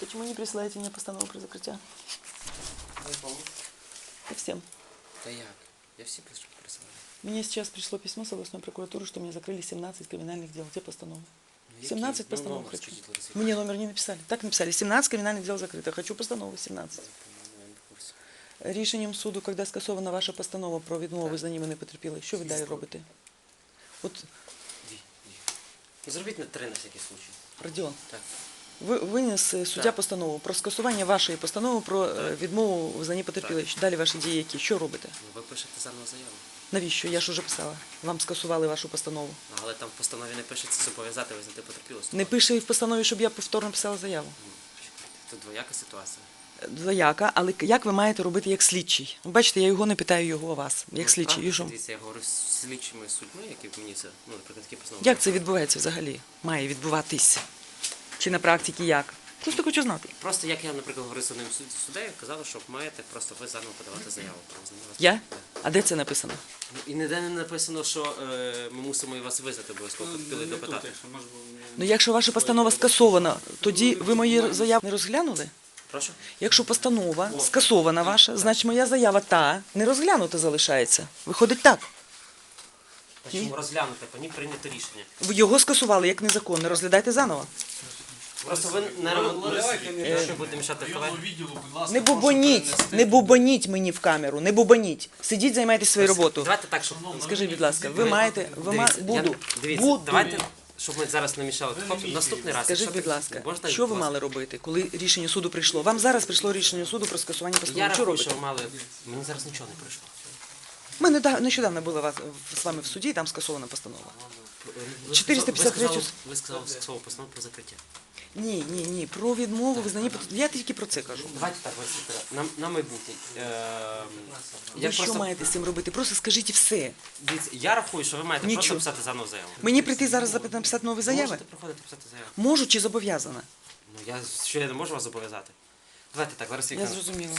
Почему не присылаете мне постанову про закрытие? По всем. Та як? Я всі пишу присилаю. Мне сейчас пришло письмо с областной прокуратуры, что мне закрыли 17 криминальных дел. Где постанова? Ну, які? 17 Ну, постанов номер хочу. скажіть, Лариса Мне номер не написали. Так написали. 17 криминальных дел закрыто. Хочу постанову 17. Іванівна, я не в курсі. Рішенням суду, коли скасована ваша постанова про відмову Так. визнанні мене потерпіли, що ви далі Звісно. робите? От, Дві, дві. Ну, Зробіть на три на всякий случай. Родіон, Так. Ви виніс е, суддя постанову про скасування вашої постанови про е, відмову в визнанні потерпіли. Далі ваші дії які? Що робите? Ну, ви пишете заново заяву. Навіщо? Я ж уже писала. Вам скасували вашу постанову. Ну, Але там в постанові не пишеться зобов'язати визнати потерпілості. Не пише і в постанові, щоб я повторно писала заяву. Ну, чекайте, Тут двояка ситуація. Двояка, але як ви маєте робити як слідчий? Бачите, я його не питаю його, а вас, як Ну, слідчий. Дивіться, я говорю з слідчими судьми, які мені це, ну, наприклад, такі постанови. Як це відбувається взагалі? Має відбуватись? Чи на практиці як? Просто хочу знати. Просто як я, наприклад, говорив з одним суд- суддею, казали, що маєте просто ви заново подавати заяву про визнання. Я? А де це написано? Ну, І ніде не написано, що е, ми мусимо і вас визнати обов'язково потерпіли допитати. Ну, якщо ваша постанова скасована, тоді ви мої заяви не розглянули? Прошу? Якщо постанова скасована ваша, значить моя заява та не розглянута залишається. Виходить так. Та чому розглянути, по ній прийнято рішення. Ви його скасували як незаконне. Розглядайте заново. Просто ви не ремонтуєте, що будете мішати відділу, Не бубоніть, не бубоніть мені в камеру, не бубоніть. Сидіть, займайтесь своєю роботою. Давайте так, щоб... Скажіть, будь ласка, ви маєте, ви ма... Дивіться, я- буду, Дивіться, буду. давайте, щоб ми зараз не мішали. Наступний раз. Скажіть, якщо будь так ласка, можна, що ви будь ласка? мали робити, коли рішення суду прийшло? Вам зараз прийшло рішення суду про скасування Я постанови. Що рахую, робите? що ви мали... Мені зараз нічого не прийшло. Ми неда- нещодавно були вас з вами в суді, і там скасована постанова. Ви 453 сказали- Ви сказали слово постанову про закриття. Ні, ні, ні. Про відмову визнання пот- Я тільки про це кажу. Давайте так, на, на майбутнє. Е, Ви я що просто... маєте з цим робити? Просто скажіть і все. Дивіться, я рахую, що ви маєте Нічого. просто писати заново заяву. Мені прийти зараз запит- написати нові заяви? Можете приходити писати заяву. Можу чи зобов'язана? Ну, я, що я не можу вас зобов'язати. Давайте так, Лариса Я Вікторівна. зрозуміла.